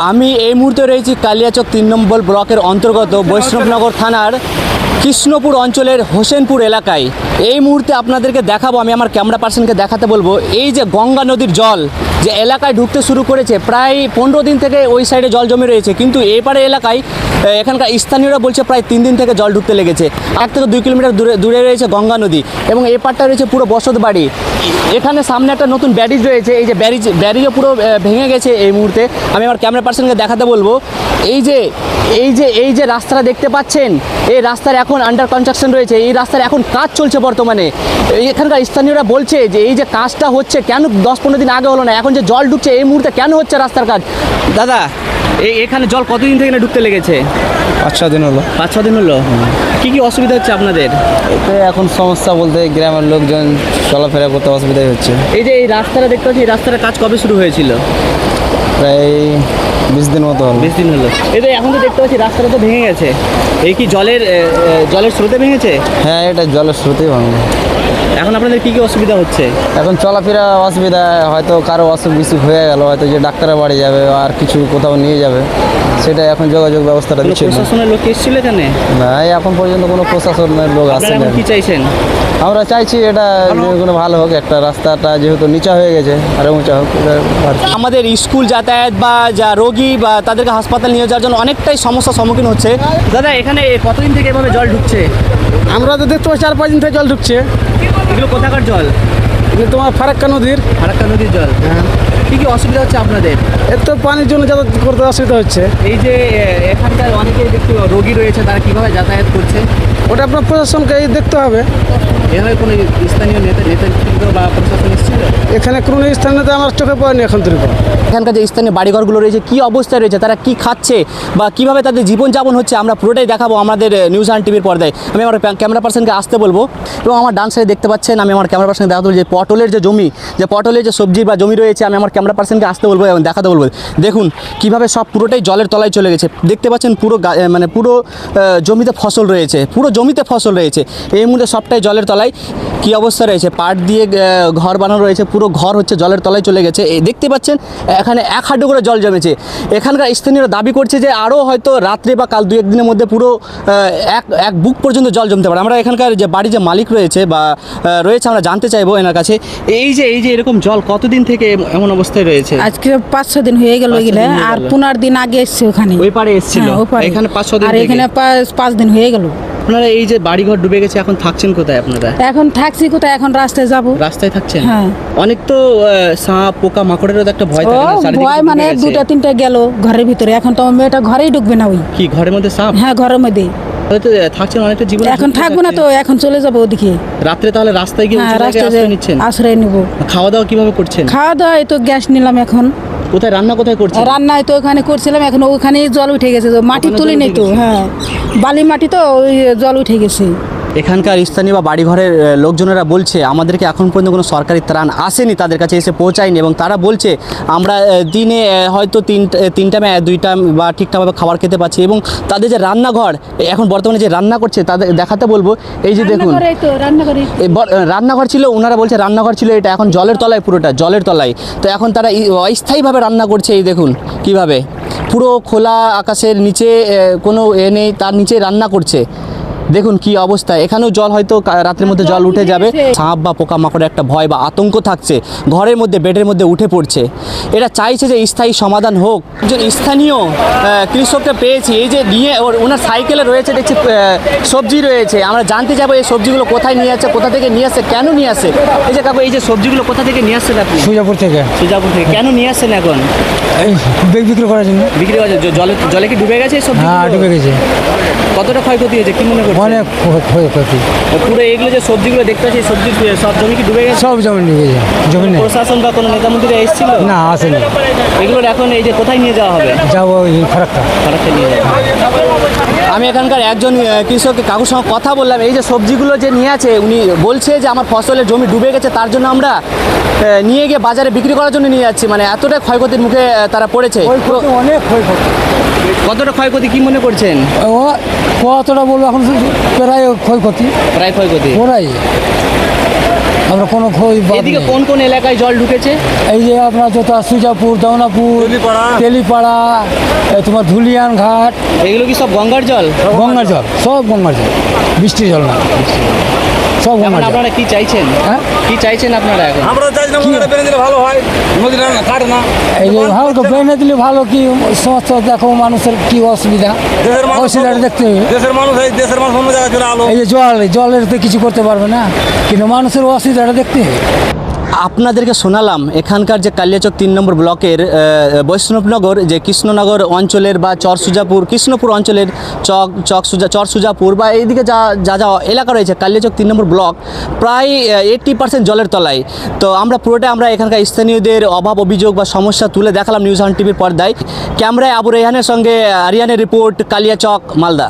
আমি এই মুহূর্তে রয়েছি কালিয়াচক তিন নম্বর ব্লকের অন্তর্গত বৈষ্ণবনগর থানার কৃষ্ণপুর অঞ্চলের হোসেনপুর এলাকায়। এই মুহূর্তে আপনাদেরকে দেখাবো, আমি আমার ক্যামেরা পার্সনকে দেখাতে বলব, এই যে গঙ্গা নদীর জল যে এলাকায় ঢুকতে শুরু করেছে, প্রায় পনেরো দিন থেকে ওই সাইডে জল জমে রয়েছে, কিন্তু এপারে এলাকায় এখানকার স্থানীয়রা বলছে প্রায় তিন দিন থেকে জল ঢুকতে লেগেছে। এক থেকে দুই কিলোমিটার দূরে দূরে রয়েছে গঙ্গা নদী এবং এই পারটা রয়েছে পুরো বসত বাড়ি। এখানে সামনে একটা নতুন ব্যারিজ রয়েছে, এই যে ব্যারিজ, ব্যারিজও পুরো ভেঙে গেছে এই মুহূর্তে। আমি আমার ক্যামেরা পার্সনকে দেখাতে বলব এই যে এই যে এই যে রাস্তাটা দেখতে পাচ্ছেন এই রাস্তার এখন আন্ডার কনস্ট্রাকশন রয়েছে এই রাস্তার এখন কাজ চলছে বর্তমানে। এই এখানকার স্থানীয়রা বলছে যে এই যে কাজটা হচ্ছে কেন দশ পনেরো দিন আগে হলো না এখন যে জল ঢুকছে এই মুহূর্তে কেন হচ্ছে রাস্তার কাজ? দাদা এই এখানে জল কতদিন থেকে না ঢুকতে লেগেছে? পাঁচ ছ দিন হলো। পাঁচ ছ দিন হলো? কি কি অসুবিধা হচ্ছে আপনাদের? এতে এখন সমস্যা বলতে গ্রামের লোকজন চলাফেরা করতে অসুবিধাই হচ্ছে। এই যে এই রাস্তাটা দেখতে পাচ্ছি এই রাস্তাটা কাজ কবে শুরু হয়েছিল? প্রায় বিশ দিন মতো হলো। বিশ দিন হলো। যে এখন তো দেখতে পাচ্ছি রাস্তাটা তো ভেঙে গেছে। এই কি জলের জলের স্রোতে ভেঙেছে? হ্যাঁ এটা জলের স্রোতেই ভাঙবে এখন আপনাদের কী কী অসুবিধা হচ্ছে? এখন চলাফেরা অসুবিধা হয়তো কারও অসুখ বিসুখ হয়ে গেল হয়তো যে ডাক্তারের বাড়ি যাবে আর কিছু কোথাও নিয়ে যাবে। সেটা এখন যোগাযোগ ব্যবস্থাটা দিচ্ছে প্রশাসনের লোক এসেছিল এখানে? না এখন পর্যন্ত কোনো প্রশাসনের লোক আসেনি। এখন কি চাইছেন? আমরা চাইছি এটা কোনো ভালো হোক একটা রাস্তাটা যেহেতু নিচা হয়ে গেছে আরও উঁচা হোক। আমাদের স্কুল যাতায়াত বা যা রোগী বা তাদেরকে হাসপাতাল নিয়ে যাওয়ার জন্য অনেকটাই সমস্যার সম্মুখীন হচ্ছে। দাদা এখানে কতদিন থেকে এভাবে জল ঢুকছে? আমরা তো দেখতে চার পাঁচ দিন থেকে জল ঢুকছে। এগুলো কোথাকার জল? তোমার ফারাক্কা নদীর। ফারাক্কা নদীর জল। কি কি অসুবিধা হচ্ছে আপনাদের? এর তো পানির জন্য যাতায়াত করতে অসুবিধা হচ্ছে। এই যে এখানকার অনেকে দেখতে রোগী রয়েছে তারা কীভাবে যাতায়াত করছে? ওটা আপনার প্রশাসনকে দেখতে হবে। এভাবে কোনো স্থানীয় নেতা নেতৃত্ব বা প্রশাসন এসেছিল? এখানে কোনো স্থানে আমার চোখে পড়েনি এখন তৈরি এখানকার যে স্থানীয় বাড়িঘরগুলো রয়েছে কি অবস্থায় রয়েছে তারা কি খাচ্ছে বা কীভাবে তাদের জীবনযাপন হচ্ছে আমরা পুরোটাই দেখাবো আমাদের নিউজ অ্যান্ড টিভির পর্দায়। আমি আমার ক্যামেরা পার্সনকে আসতে বলব। এবং আমার ডান সাইডে দেখতে পাচ্ছেন আমি আমার ক্যামেরা পার্সনকে দেখাতে বলব যে পটলের যে জমি যে পটলের যে সবজি বা জমি রয়েছে আমি আমার ক্যামেরা পার্সনকে আসতে বলব এবং দেখাতে বলব। দেখুন, কীভাবে সব পুরোটাই জলের তলায় চলে গেছে। দেখতে পাচ্ছেন পুরো মানে পুরো জমিতে ফসল রয়েছে। পুরো জমিতে ফসল রয়েছে। এই মুহূর্তে সবটাই জলের তলায়। কি অবস্থা রয়েছে? পাট দিয়ে ঘর বানানো রয়েছে। পুরো ঘর হচ্ছে জলের তলায় চলে গেছে। দেখতে পাচ্ছেন, এখানে এক হাঁটু করে জল জমেছে। এখানকার স্থানীয়রা দাবি করছে যে আরও হয়তো রাত্রে বা কাল দু একদিনের মধ্যে পুরো এক এক বুক পর্যন্ত জল জমতে পারে। আমরা এখানকার যে বাড়ি যে মালিক রয়েছে বা রয়েছে, আমরা জানতে চাইব এনার কাছে। এই যে এই যে এরকম জল কতদিন থেকে এমন অবস্থায় রয়েছে? আজকে পাঁচ ছ দিন হয়ে গেল এগুলা আর গেল। পনেরো দিন আগে এসছে ওখানে। ওই পারে এসেছিল? হ্যাঁ। এখানে পাঁচ ছ দিন আর এখানে পাঁচ দিন হয়ে গেল। আপনারা এই যে বাড়িঘর ডুবে গেছে এখন থাকছেন কোথায় আপনারা? এখন থাকছি কোথায়? এখন রাস্তায় যাব। রাস্তায় থাকছেন? হ্যাঁ। অনেক তো সাপ পোকা মাকড়েরও তো একটা ভয় থাকে ভয় মানে। দুটা তিনটা গেল ঘরের ভিতরে। এখন তো মেয়েটা ঘরেই ঢুকবে না ওই। কি ঘরের মধ্যে সাপ? হ্যাঁ ঘরের মধ্যে। থাকছেন অনেকটা জীবন এখন থাকব না তো এখন চলে যাব ওদিকে। রাত্রে তাহলে রাস্তায় গিয়ে উঁচু জায়গায় আশ্রয় নিচ্ছেন? আশ্রয় নেব। খাওয়া দাওয়া কীভাবে করছেন? খাওয়া দাওয়া এই তো গ্যাস নিলাম এখন। কোথায় রান্না কোথায় করছেন? তো ওখানে করছিলাম এখন ওখানে জল উঠে গেছে মাটি তুলে তুলি নেই তো হ্যাঁ। বালি মাটি তো ওই জল উঠে গেছে। এখানকার স্থানীয় বা বাড়িঘরের লোকজনেরা বলছে আমাদেরকে এখন পর্যন্ত কোনো সরকারি ত্রাণ আসেনি তাদের কাছে এসে পৌঁছায়নি। এবং তারা বলছে আমরা দিনে হয়তো তিন তিন টাইমে দুই টাইম বা ঠিকঠাকভাবে খাবার খেতে পাচ্ছি। এবং তাদের যে রান্নাঘর এখন বর্তমানে যে রান্না করছে তাদের দেখাতে বলব এই যে দেখুন রান্নাঘর ছিল ওনারা বলছে রান্নাঘর ছিল এটা এখন জলের তলায় পুরোটা জলের তলায়। তো এখন তারা অস্থায়ীভাবে রান্না করছে এই দেখুন কীভাবে? পুরো খোলা আকাশের নিচে কোনো এ নেই তার নিচে রান্না করছে। দেখুন কি অবস্থা। এখানেও জল হয়তো রাতের মধ্যে জল উঠে যাবে। সাপ বা পোকামাকড়ের একটা ভয় বা আতঙ্ক থাকছে। ঘরের মধ্যে বেডের মধ্যে উঠে পড়ছে। এটা চাইছে যে স্থায়ী সমাধান হোক। একজন স্থানীয় কৃষককে পেয়েছি। এই যে নিয়ে ওর ওনার সাইকেলে রয়েছে দেখছি সবজি রয়েছে। আমরা জানতে যাব এই সবজিগুলো কোথায় নিয়ে আসছে কোথা থেকে নিয়ে আসছে কেন নিয়ে আসছে? এই যে কাকু এই যে সবজিগুলো কোথা থেকে নিয়ে আসছেন আপনি? সুজাপুর থেকে। সুজাপুর থেকে। কেন নিয়ে আসছেন এখন? এই বিক্রি করার জন্য। বিক্রি করা যায়? জ- জলে জলে কি ডুবে গেছে এই সবজি হ্যাঁ ডুবে গেছে। কতটা ক্ষয়ক্ষতি হয়েছে কি মনে করছেন? অনেক ক্ষয়ক্ষতি পুরো এগুলো যে সবজিগুলো দেখতে পাচ্ছি সবজি সব জমি কি ডুবে গেছে? সব জমি ডুবে গেছে। জমি নেই। প্রশাসন বা কোনো নেতা মন্ত্রী এসেছিল? না আসেনি। এগুলোর এখন এই যে কোথায় নিয়ে যাওয়া হবে? যাব ওই ফারাক্কা ফারাক্কা নিয়ে যাওয়া। আমি এখানকার একজন কৃষক কাকুর সঙ্গে কথা বললাম। এই যে সবজিগুলো যে নিয়ে আছে উনি বলছে যে আমার ফসলের জমি ডুবে গেছে তার জন্য আমরা নিয়ে গিয়ে বাজারে বিক্রি করার জন্য নিয়ে যাচ্ছি। মানে এতটাই ক্ষয়ক্ষতির মুখে তারা পড়েছে। অনেক ক্ষয়ক্ষতি। কতটা ক্ষয়ক্ষতি কি মনে করছেন? কতটা বলব এখন প্রায় ক্ষয়ক্ষতি। প্রায় ক্ষয়ক্ষতি। ওরাই আমরা কোনো ক্ষয় এদিকে কোন কোন এলাকায় জল ঢুকেছে? এই যে আপনার যত সুজাপুর দৌনাপুর তেলিপাড়া। তোমার ধুলিয়ান ঘাট। এগুলো কি সব গঙ্গার জল? গঙ্গার জল সব গঙ্গার জল। বৃষ্টির জল না। সব গঙ্গার আপনারা কি চাইছেন? হ্যাঁ? কি চাইছেন আপনারা এখন? আমরা চাইছি না নদীটা বেঁধে দিলে ভালো হয় নদীটা না কাটে না। এই যে ভালো তো বেনে দিলে ভালো কি? সমস্ত দেখো মানুষের কি অসুবিধা? দেশের মানুষ অসুবিধাটা দেখতে হবে। দেশের মানুষ এই দেশের মানুষ অন্য জায়গায় চলে আলো। এই যে জল জলের তো কিছু করতে পারবে না। কিন্তু মানুষের অসুবিধাটা দেখতে হবে। আপনাদেরকে শোনালাম, এখানকার যে কালিয়াচক তিন নম্বর ব্লকের বৈষ্ণবনগর, যে কৃষ্ণনগর অঞ্চলের বা চরসুজাপুর, কৃষ্ণপুর অঞ্চলের চক চক সুজা চরসুজাপুর বা এইদিকে যা যা যা এলাকা রয়েছে, কালিয়াচক তিন নম্বর ব্লক, প্রায় এইট্টি পার্সেন্ট জলের তলায়। তো আমরা পুরোটা আমরা এখানকার স্থানীয়দের অভাব, অভিযোগ বা সমস্যা তুলে দেখালাম নিউজ হান টিভির পর্দায়। ক্যামেরায় আবু রেহানের সঙ্গে আরিয়ানের রিপোর্ট, কালিয়াচক, মালদা।